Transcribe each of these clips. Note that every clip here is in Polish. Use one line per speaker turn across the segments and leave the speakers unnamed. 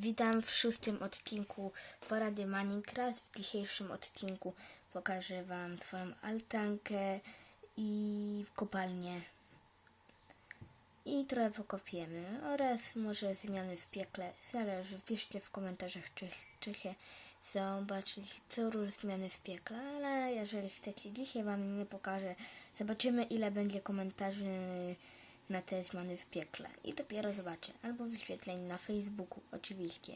Witam w szóstym odcinku porady Minecraft. W dzisiejszym odcinku pokażę Wam swoją altankę i kopalnię. I trochę pokopiemy oraz może zmiany w piekle. Zależy, piszcie w komentarzach, czy, czy się zobaczyć, co róż zmiany w piekle, ale jeżeli chcecie, dzisiaj Wam nie pokażę. Zobaczymy, ile będzie komentarzy na te zmiany w piekle. I dopiero zobaczę. Albo wyświetleń na Facebooku, oczywiście.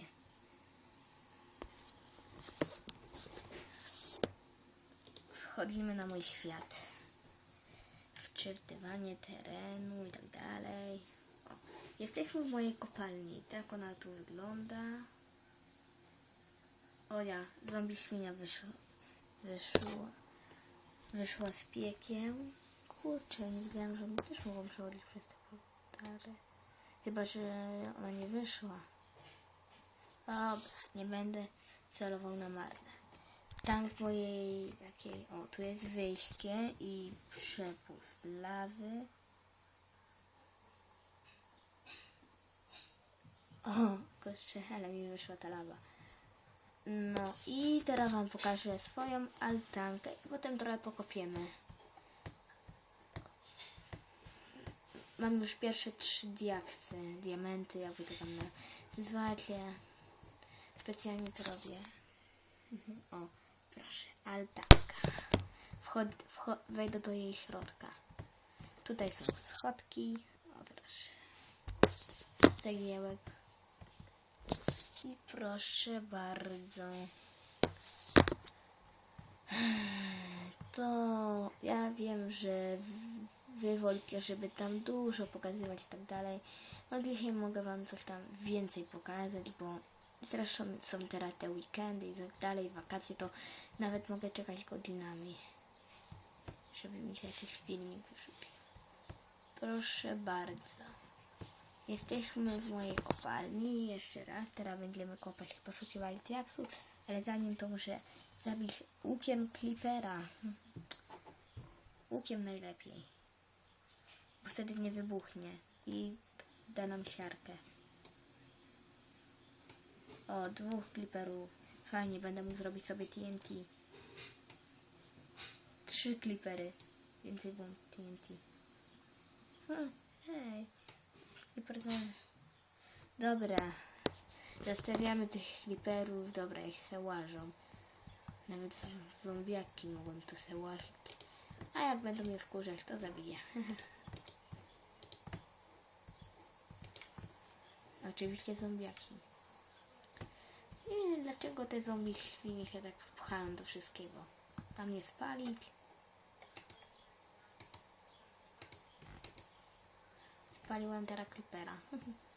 Wchodzimy na mój świat. Wczytywanie terenu i tak dalej. O, jesteśmy w mojej kopalni. Tak ona tu wygląda. O ja, zombie świnia wyszła. Wyszła. Wyszła z piekieł. Kurczę, nie wiedziałam, że oni też mogą przechodzić przez te portale. Chyba, że ona nie wyszła. Dobra, nie będę celował na marne. Tam w mojej takiej, o, tu jest wyjście i przepływ lawy. O, kurczę, ale mi wyszła ta lawa. No i teraz wam pokażę swoją altankę i potem trochę pokopiemy. Mam już pierwsze trzy diaksy, diamenty, jak wy to tam nazywacie. Specjalnie to robię. Mhm, O, proszę, altanka. Wchod, wcho, wejdę do jej środka. Tutaj są schodki. O, proszę. Cegiełek. I proszę bardzo. To ja wiem, że w- wy wolicie, żeby tam dużo pokazywać i tak dalej. No dzisiaj mogę wam coś tam więcej pokazać, bo zresztą są teraz te weekendy i tak dalej, wakacje, to nawet mogę czekać godzinami, żeby mi się jakiś filmik wyrzucił. Proszę bardzo. Jesteśmy w mojej kopalni. Jeszcze raz. Teraz będziemy kopać i poszukiwać diaksów. Ale zanim to muszę zabić łukiem Clippera. Łukiem najlepiej. Bo wtedy nie wybuchnie. I da nam siarkę. O, dwóch Clipperów. Fajnie, będę mógł zrobić sobie TNT. Trzy Clippery. Więcej bomb TNT. Hm, hej. Clipper Dobra. Zastawiamy tych kliperów. Dobra, jak se łażą. Nawet zombiaki mogą tu se łazić. A jak będą mnie wkurzać, to zabiję. Oczywiście zombiaki. Nie wiem, dlaczego te zombie świnie się tak wpchają do wszystkiego. Tam nie spalić. Spaliłem teraz Clippera.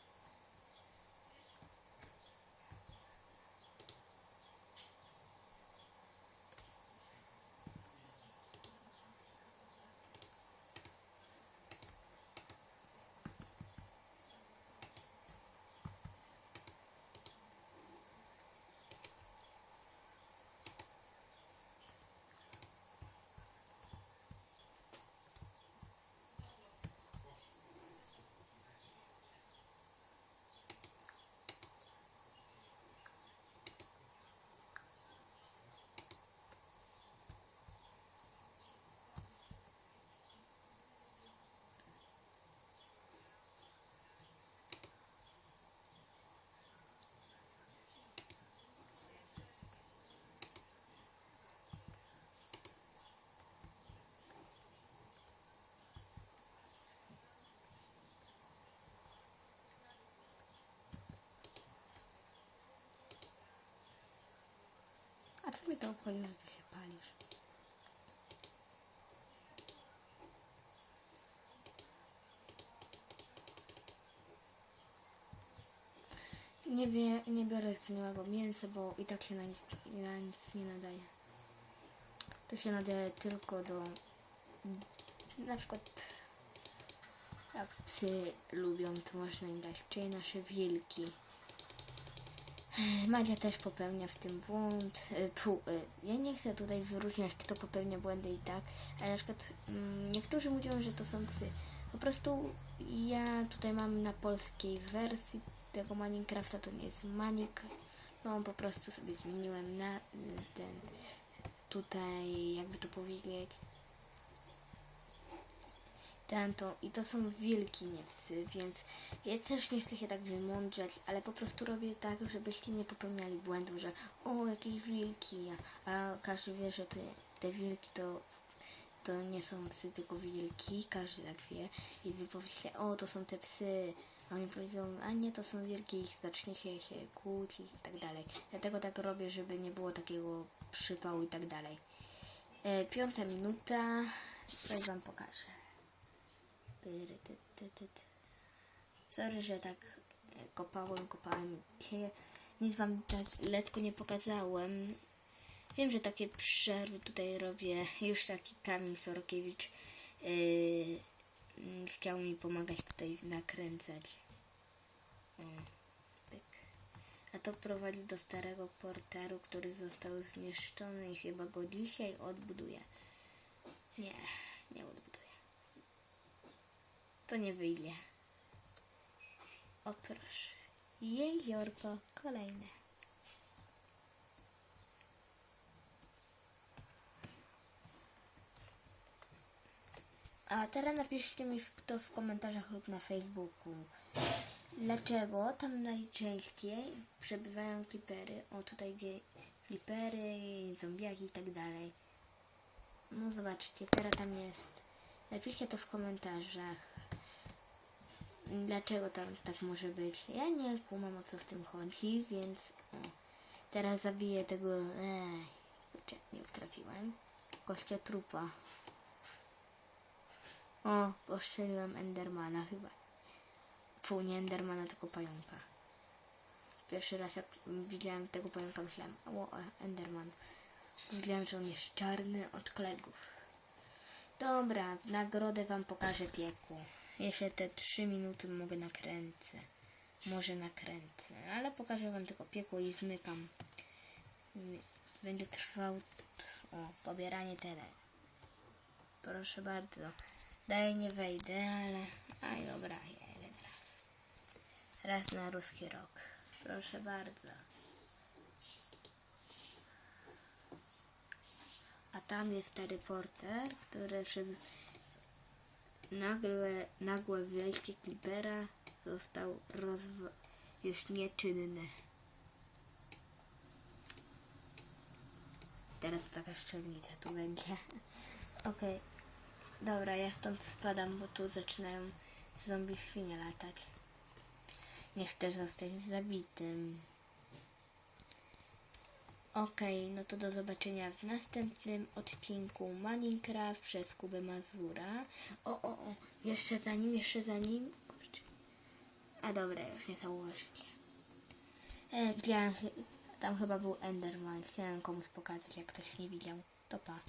co mi to obchodzi, że ty się palisz? Nie, wie, nie biorę mięsa, bo i tak się na nic, na nic nie nadaje. To się nadaje tylko do na przykład jak psy lubią, to można im dać, czyli nasze wilki. Madzia też popełnia w tym błąd. Pu, y, ja nie chcę tutaj wyróżniać, kto popełnia błędy i tak, ale na przykład mm, niektórzy mówią, że to są psy. Po prostu ja tutaj mam na polskiej wersji tego Minecrafta to nie jest Manik. No po prostu sobie zmieniłem na ten tutaj jakby to powiedzieć i to są wilki, nie psy, więc ja też nie chcę się tak wymądrzać, ale po prostu robię tak, żebyście nie popełniali błędu, że o, jakieś wilki, a, a każdy wie, że te, te wilki to, to nie są psy, tylko wilki, każdy tak wie i wy powiecie, o, to są te psy, a oni powiedzą, a nie, to są wilki i zaczniecie się kłócić i tak dalej. Dlatego tak robię, żeby nie było takiego przypału i tak dalej. E, piąta minuta, coś wam pokażę. Pyry, ty, ty, ty, ty. Sorry, że tak e, kopałem, kopałem. Nic wam tak nie pokazałem. Wiem, że takie przerwy tutaj robię. Już taki Kamil Sorokiewicz yy, mm, chciał mi pomagać tutaj nakręcać. A to prowadzi do starego portaru, który został zniszczony i chyba go dzisiaj odbuduje. Nie, nie odbuduje. To nie wyjdzie. O proszę. Jeziorko kolejne. A teraz napiszcie mi to w komentarzach lub na Facebooku. Dlaczego tam najczęściej przebywają klipery? O tutaj gdzie klipery, zombiaki i tak dalej. No zobaczcie, teraz tam jest. Napiszcie to w komentarzach. Dlaczego tam tak może być? Ja nie kumam o co w tym chodzi, więc o, teraz zabiję tego. Ej, nie trafiłem. Kościa trupa. O, postrzeliłem Endermana chyba. Fu, nie Endermana, tylko pająka. Pierwszy raz jak widziałem tego pająka myślałem, o, Enderman. Widziałem, że on jest czarny od kolegów. Dobra, w nagrodę wam pokażę piekło. Jeszcze te 3 minuty mogę nakręcę. Może nakręcę, ale pokażę wam tylko piekło i zmykam. Będzie trwał o, pobieranie teren. Proszę bardzo. Dalej nie wejdę, ale... Aj, dobra, jedę teraz. Raz na ruski rok. Proszę bardzo. Tam jest ten reporter, który przez nagle, nagłe wejście Clippera został już nieczynny. Teraz taka szczelnica tu będzie. Okej. Dobra, ja stąd spadam, bo tu zaczynają zombie świnie latać. Nie chcę zostać zabitym. Okej, no to do zobaczenia w następnym odcinku Minecraft przez Kubę Mazura. O, o, o, jeszcze za nim, jeszcze za nim. Kurczę. A dobra, już nie zauważycie. E, tam chyba był Enderman. Chciałem komuś pokazać, jak ktoś nie widział. To pa.